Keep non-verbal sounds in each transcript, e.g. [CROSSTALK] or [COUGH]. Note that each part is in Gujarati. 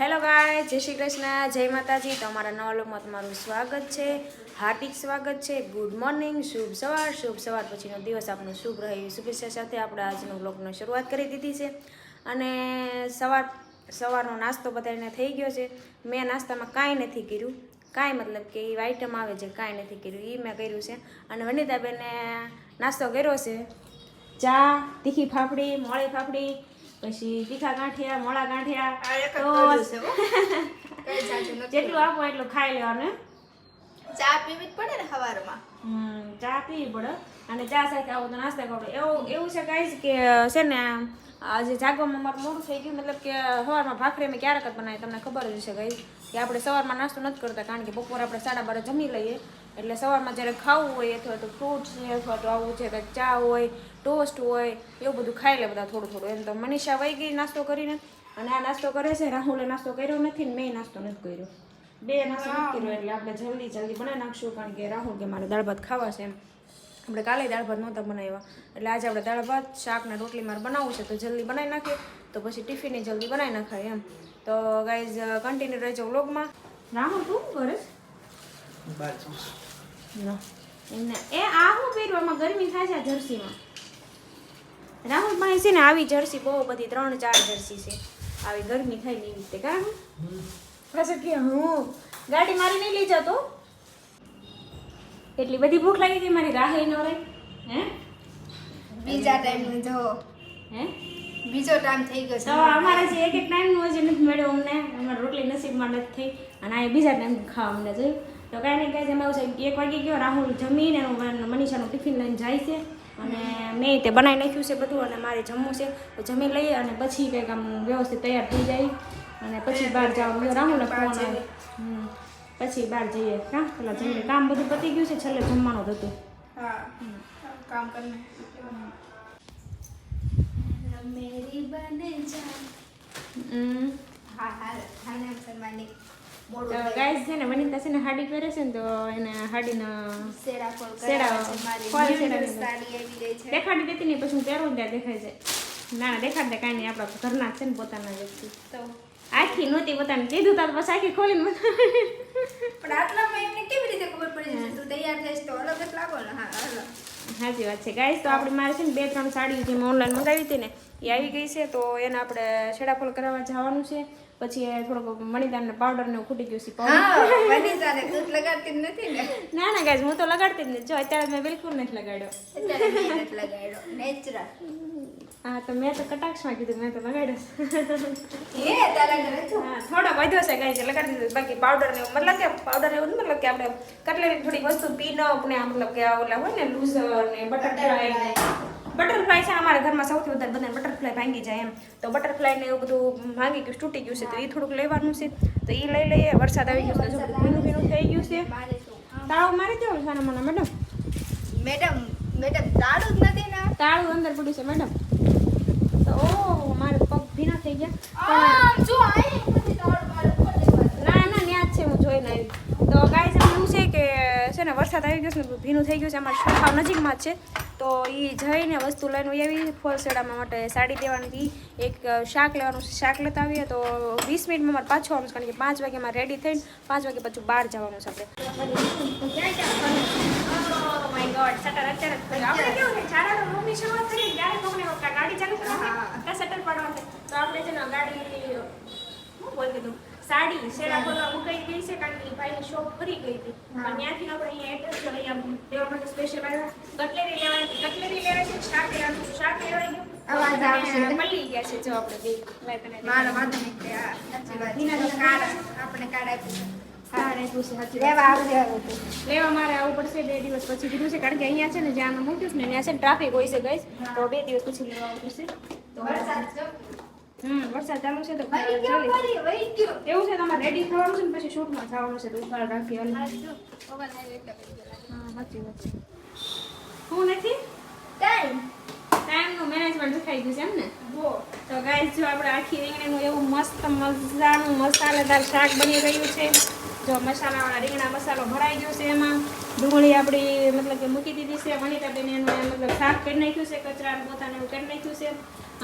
હેલો ગાય જય શ્રી કૃષ્ણ, જય માતાજી. તમારા નવા લોકમાં તમારું સ્વાગત છે. હાર્દિક સ્વાગત છે. ગુડ મોર્નિંગ શુભ સવાર. શુભ સવાર પછીનો દિવસ આપણો શુભ રહે એવી શુભેચ્છા સાથે આપણે આજનો બ્લોગનો શરૂઆત કરી દીધી છે. અને સવાર, સવારનો નાસ્તો બધાને થઈ ગયો છે. મેં નાસ્તામાં કાંઈ નથી કર્યું. કાંઈ મતલબ કે એ આઈટમ આવે છે, કાંઈ નથી કર્યું. એ મેં કર્યું છે. અને વનિતાબેને નાસ્તો કર્યો છે. ચા, તીખી ફાફડી, મોળી ફાફડી પછી તીખા ગાંઠિયા મોળા ગાંઠિયા [LAUGHS] જેટલું આપો એટલું ખાઈ લેવાનું. ચા પીવી જ પડે ને સવારમાં ચા પીવી પડે. અને ચા સાથે આવું તો નાસ્તા કરો એવું એવું છે ગાઈસ કે, છે ને, આજે જાગવામાં મારું મોડું થઈ ગયું. મતલબ કે સવારમાં ભાખરી અમે ક્યારેક જ બનાવી, તમને ખબર જ છે ગાઈસ કે આપણે સવારમાં નાસ્તો નથી કરતા, કારણ કે બપોરે આપણે સાડા બારે જમી લઈએ. એટલે સવારમાં જ્યારે ખાવું હોય, અથવા તો ફ્રૂટ છે, અથવા તો આવું છે કે ચા હોય ટોસ્ટ હોય, એવું બધું ખાઈ લે બધા થોડું થોડું. એમ તો મનીષા વહી ગઈ નાસ્તો કરીને. અને આ નાસ્તો કરે છે, રાહુલે નાસ્તો કર્યો નથી ને મેં નાસ્તો નથી કર્યો. બે નાસ્તો કર્યો એટલે આપણે જલ્દી જલ્દી બનાવી નાખશું, કારણ કે રાહુલ કે મારે દાળ ભાત ખાવા છે એમ. આપણે કાલે દાળ ભાત નહોતા બનાવ્યા. એટલે આજે આપણે દાળ ભાત શાક ને રોટલી મારે બનાવવું છે, તો જલ્દી બનાવી નાખીએ, તો પછી ટિફિને જલ્દી બનાવી નાખાય એમ. તો ગાઈઝ કન્ટિન્યુ રહેજો વ્લોગમાં. રાહુલ, તું કરે એમને એ આ શું પહેરવામાં ગરમી થાય છે જર્સીમાં. રાહુલ પાસે છે ને આવી જર્સી બહુ બધી, ત્રણ ચાર જર્સી છે. આવી ગરમી થાય ને એવી રીતે, કા? પાછળ કે હું ગાડી મારી નહીં લઈ જતો? એટલી બધી ભૂખ લાગી ગઈ મારી રાહે ન રહે હે? બીજા ટાઈમ જો. હે? બીજો ટાઈમ થઈ ગયો તો અમારે જે એક એક ટાઈમનું હજી નથી મળ્યો અમને. અમારે રોટલી નસીબમાં નથી થઈ. અને આ બીજા ટાઈમ ખાવા અમને જોયું તો કાંઈ નહીં કાંઈ એમાં છે એક વાગે ગયો રાહુલ જમીને મનીષાનું ટિફિન લઈને જાય છે. અને મેં તે બનાવી નાખ્યું છે બધું અને મારે જમવું છે. તો જમી લઈએ અને પછી કંઈક આમ વ્યવસ્થિત તૈયાર થઈ જાય. અને પછી બહાર જવાનું. રાહુલને ફોન આવે હમ. પછી બહાર જઈએ. કા પેલા જમીને કામ બધું પતી ગયું છે છેલ્લે જમવાનું જ હતું. હા. કામ કરને. મેરી બને જા. હમ. હા હા હા ને શર્માની તો મોડું ગાઈસ છે ને વનિતા છે ને હાડી પહેરે છે ને તો એને હાડીના સેડા સેડા કરાવે છે મારી ફોલ સેડા new લીધા. સાડી આવી ગઈ છે. દેખાડી દેતી નહીં પછી હું પહેરું ત્યાં દેખાય છે. ના ના દેખાડતા કાંઈ નહીં. આપણા ઘરના છે ને પોતાના વ્યક્તિ. તો આખી નહોતી પોતાને કીધું તાર પછી આખી ખોલીને. પણ આટલામાં એમને કેવી રીતે ખબર પડી જશે તું તૈયાર થઈશ તો અલગ જ લાગો ને. હા સાચી વાત છે. ગાઈસ તો આપણે મારે છે ને બે ત્રણ સાડી જે મેં ઓનલાઈન મંગાવી હતી ને એ આવી ગઈ છે તો એને આપણે છેડાફોલ કરાવવા જવાનું છે. પછી થોડોક મણિદાનને પાવડર ને ખૂટી ગયું છે ને. ના ના ગાઈસ હું તો લગાડતી જ નથી. જો અત્યારે મેં બિલકુલ નથી લગાડ્યો. હા તો મેં તો કટાક્ષમાં કીધું મેં તો લગાડ્યો થોડો વધ્યો છે ગાઈસ લગાડી દીધું. બાકી પાવડર ને મતલબ કે પાવડર એવું મતલબ કે આપણે કટલેરી થોડી વસ્તુ પીનપ ને આ મતલબ કે ઓલા હોય ને લૂઝર ને ને. બટરફ્લાય છે અમારા ઘરમાં સૌથી વધારે બધાને બટરફ્લાય ભાંગી જાય એમ. તો બટરફ્લાયને એવું બધું ભાંગી ગયું તૂટી ગયું છે તો એ થોડુંક લેવાનું છે. તો એ લઈ લઈએ. વરસાદ આવી ગયો છે ભીનું ભીનું થઈ ગયું છે. તાળું મારી દેવું છે મને મેડમ. મેડમ મેડમ તાળું જ નથી ને? તાળું અંદર પડ્યું છે મેડમ. તો ઓ મારે પગ ભીના થઈ ગયા. જો દેવાનું. ના ના ન્યા છે હું જોઈને આવી. તો ગાય એવું છે કે છે ને વરસાદ આવી ગયો છે ભીનું થઈ ગયું છે. અમારે નજીકમાં જ છે. તો એ જઈને વસ્તુ લઈને આવી. ફોલસેડામાં માટે સાડી દેવાની હતી. એક શાક લેવાનું શાક લેતા આવીએ. તો વીસ મિનિટમાં મારે પાછું આવવાનું છે કારણ કે પાંચ વાગે મારે રેડી થઈને પાંચ વાગે પછી બહાર જવાનું છે આપણે. કીધું સાડી શેરા ખોલવા મુકાઈ ગઈ છે કારણ કે ભાઈની શોપ ફરી ગઈ હતી. અને ત્યાંથી આપણે અહીંયા એડ્રેસ અહીંયા લેવા માટે સ્પેશિયલ આવ્યા કટલેરી લેવાની કટલેરી લેવાય છે શાક લેવાનું શાક લેવાય ગયું. અવાજ આવશે. મળી ગયા છે જો આપણે બે. તને મારો વાંધો આ સાચી વાત આપણે. લેવા. લેવા આવવું પડશે. બે દિવસ પછી કીધું છે કારણ કે અહીંયા છે ને જ્યાં મૂક્યું છે ને ત્યાં છે ને ટ્રાફિક હોય છે ગઈ તો બે દિવસ પછી લેવા આવવું પડશે. તો. હમ વરસાદ ચાલુ છે તો. એવું છે તમારે રેડી થવાનું છે ને પછી શૂટમાં જવાનું છે તો ઉપર રાખી. હા સાચી વાત છે હું નથી ટાઈમ. ટાઈમનું મેનેજમેન્ટ શીખાઈ ગયું છે એમ ને. તો ગાઈસ જો આપણે આખી રીંગણીનું એવું મસ્ત મજાનું મસાલેદાર શાક બની રહ્યું છે જો મસાલાવાળા રીંગણા મસાલો ભરાઈ ગયો છે એમાં ડુંગળી આપણી મતલબ કે મૂકી દીધી છે વનિતાબેન એનું મતલબ સાફ કરી નાખ્યું છે કચરા પોતાને એવું કરી નાખ્યું છે.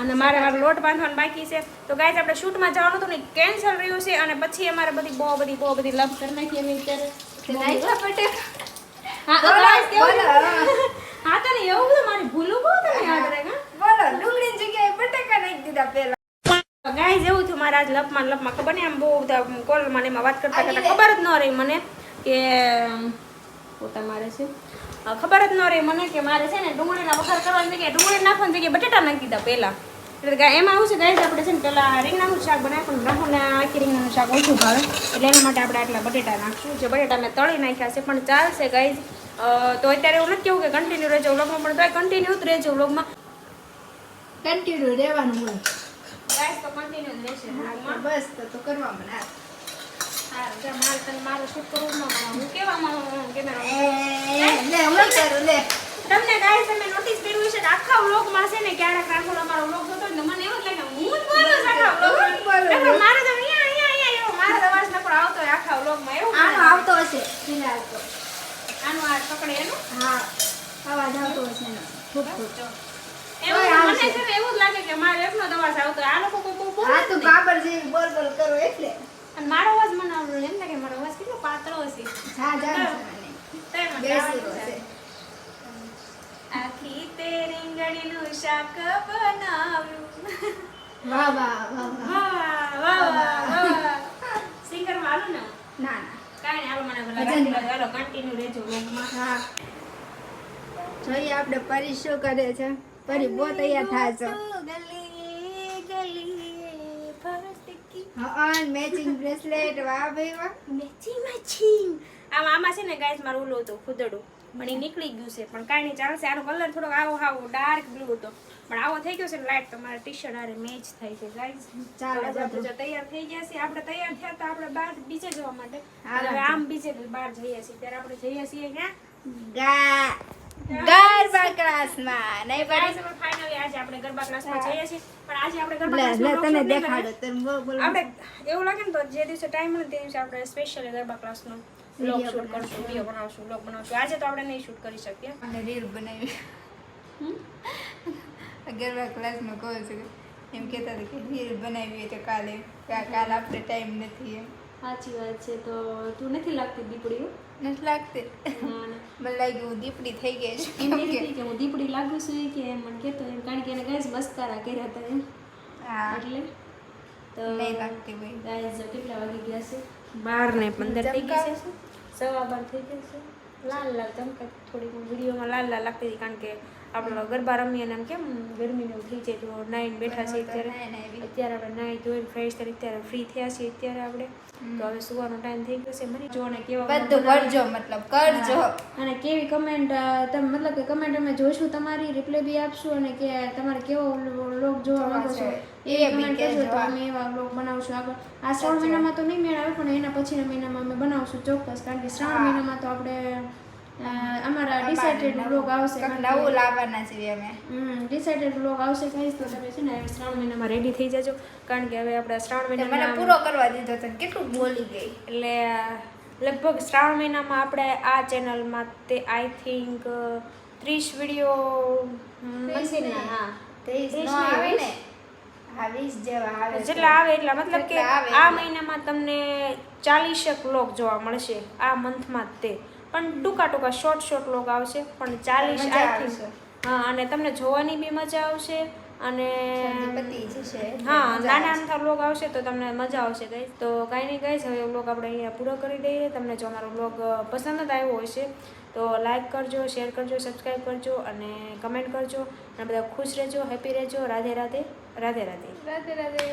અને મારે મારો લોટ બાંધવાનું બાકી છે. તો ગાય આપણે શૂટમાં જવાનું હતું ને કેન્સલ રહ્યું છે અને પછી અમારે બધી બહુ બધી બહુ બધી લવ કરી નાખી એની અત્યારે. હા તો ને એવું બધું મારી ભૂલું બહુ તમે યાદ રહે બોલો ડુંગળીની જગ્યાએ બટેકા નાખી દીધા પહેલા. ગાઈઝ એવું થયું મારા લપમાં લપમાં ખબર નહીં આમ બહુ બધા કોલમાં ને એમાં વાત કરતા કરતા ખબર જ ન રહી મને કે પોતા મારે છે. ખબર જ ન રહી મને કે મારે છે ને ડુંગળીના વઘાર કરવાની જગ્યાએ ડુંગળી નાખવાની જગ્યાએ બટેટા નાખી દીધા પહેલાં. એટલે એમાં આવું છે ગાઈઝ આપણે છે ને પેલા રીંગણાનું શાક બનાવ્યું પણ રાહુલને આખી રીંગણાનું શાક ઓછું ભાવે. એટલે એના માટે આપણે આટલા બટેટા નાખશું. જે બટેટા મેં તળી નાખ્યા છે પણ ચાલશે ગાઈઝ તો અત્યારે એવું નથી કેવું કે કન્ટિન્યુ રહેજો વ્લોગમાં પણ તો કન્ટિન્યુ જ રહેજો વ્લોગમાં કન્ટિન્યુ રહેવાનું હોય. ગાઈઝ તો કન્ટિન્યુ રહેશે. બસ તો કરવા મને મારે shoot કરવું ન હું કેવામાં લે તમને તમે notice કર્યું છે આખા છે ને ક્યારેક રાહુલ અમારો vlog જોતો હોય ને મને એવું લાગે હું જ બોલું છું આખા મારે તો અહીંયા, અહીંયા, અહીંયા એવો મારો અવાજ નકર આવતો. એવું આનો આવતો હશે ફિલહાલ તો આનું આ પકડે એનું. હા અવાજ આવતો હશે એનો. ખૂબ ખૂબ એવું મને છે ને એવું જ લાગે કે મારો એકનો અવાજ આવતો. આ લોકો કોઈ બોલે હા તું કાબર જેવી બોલ બોલ કરો એટલે. અને મારો અવાજ મને આવડો એમ લાગે મારો અવાજ કેટલો પાતળો હશે? હા જાણ આખી તે રીંગણીનું શાક બનાવ્યું વાહ વાહ વાહ વાહ. વાહ સિંગર વાળું ને? ના ના. કાઈ હાલો મને ભલા હાલો કન્ટિન્યુ હા. જોઈએ આપણે પરી શું કરે છે. પરી બહુ તૈયાર થાય છે. ગલી ગલી. હા મેચિંગ બ્રેસલેટ વાહ ભાઈ વાહ મેચી મેચિંગ આમ આમાં છે ને ગાઈસ મારું ઓલું હતું ખુદડું પણ એ નીકળી ગયું છે પણ કાંઈ નહીં ચાલશે. આનો કલર થોડો આવો આવો ડાર્ક બ્લુ હતો. પણ આવો થઈ ગયો છે ને લાઈટ તો મારા ટી શર્ટ આરે મેચ થાય છે ગાઈસ ચાલો જો તૈયાર થઈ ગયા છે આપણે તૈયાર થયા તો આપણે બહાર બીજે જવા માટે. હવે આમ બીજે બહાર જઈએ છીએ. ત્યારે આપણે જઈએ છીએ ક્યાં? ગા ગરબા ક્લાસમાં. નહીં પણ ફાઇનલી આજે આપણે ગરબા ક્લાસમાં જઈએ છીએ. પણ આજે આપણે ગરબા ક્લાસમાં તને દેખાડો તને બોલ. આપણે એવું લાગે ને તો જે દિવસે ટાઈમ મળે તે દિવસે આપણે સ્પેશિયલ ગરબા ક્લાસનો વ્લોગ શૂટ કરશું વીડિયો બનાવશું વ્લોગ બનાવશું. આજે તો આપણે નહીં શૂટ કરી શકીએ. અને રીલ બનાવી. ગરબા ક્લાસમાં કહું છું? એમ કહેતા હતા કે રીલ બનાવી હોય તો કાલે કાલ આપણે ટાઈમ નથી એમ. સાચી વાત છે. તો તું નથી લાગતી દીપડી નથી લાગતી. મને લાગ્યું હું દીપડી થઈ ગઈ છું. એમ કહેતી કે હું દીપડી લાગુ છું કે એમ મને કહેતો એમ. કારણ કે એને ગાઈઝ મસ્કારા કર્યા હતા એમ. એટલે તો નહીં લાગતી ભાઈ ગાઈઝ કેટલા વાગી ગયા છે? બાર ને પંદર થઈ ગયા છે. સવા બાર થઈ ગયા છે. લાલ લાલ ચમકા થોડીક વિડીયોમાં લાલ લાલ લાગતી હતી કારણ કે આપણો ગરબા રમીએ ને એમ કેમ ગરમીને એવું થઈ જાય તો નાઈને બેઠા છે અત્યારે. અત્યારે આપણે નાઈ ધોઈને ફ્રેશ થઈને અત્યારે ફ્રી થયા છીએ અત્યારે આપણે. તો હવે સુવાનો ટાઈમ થઈ ગયો છે. મને જો ને કેવા બધું કરજો મતલબ કરજો. અને કેવી કમેન્ટ તમે મતલબ કે કમેન્ટ અમે જોઈશું તમારી રિપ્લાય બી આપશું અને કે તમારે કેવો લોક જોવા માંગો છો એ કમેન્ટ કરજો. તો અમે એવા બ્લોગ બનાવશું આગળ. આ શ્રાવણ મહિનામાં તો નહીં મેળ આવે પણ એના પછીના મહિનામાં અમે બનાવશું ચોક્કસ. કારણ કે શ્રાવણ મહિનામાં તો આપણે અમારા ડિસાઇડેડ બ્લોગ આવશે નવું લાવવાના છીએ અમે. ડિસાઇડેડ બ્લોગ આવશે કહીશ તો તમે છે ને શ્રાવણ મહિનામાં રેડી થઈ જજો. કારણ કે હવે આપણે શ્રાવણ મહિના મને પૂરો કરવા દીધો તો કેટલું બોલી ગઈ? એટલે લગભગ શ્રાવણ મહિનામાં આપણે આ ચેનલમાં તે આઈ થિંક ત્રીસ વીડિયો હા ત્રીસ આવે ને? છે. જેટલા આવે એટલા. મતલબ કે આ મહિનામાં તમને ચાલીસેક લોક જોવા મળશે આ મંથમાં તે. પણ ટૂંકા ટૂંકા શોર્ટ શોર્ટ લોક આવશે. પણ ચાલીસ હા અને તમને જોવાની બી મજા આવશે. અને હા નાના. નાના વ્લોગ આવશે તો તમને મજા આવશે ગઈ તો કાંઈ નહીં ગઈ હવે લોગ આપણે અહીંયા પૂરો કરી દઈએ. તમને જો અમારો વ્લોગ પસંદ જ આવ્યો હશે તો લાઈક કરજો શેર કરજો સબસ્ક્રાઈબ કરજો અને કમેન્ટ કરજો. અને બધા ખુશ રહેજો હેપી રહેજો. રાધે રાધે. રાધે રાધે. રાધે રાધે.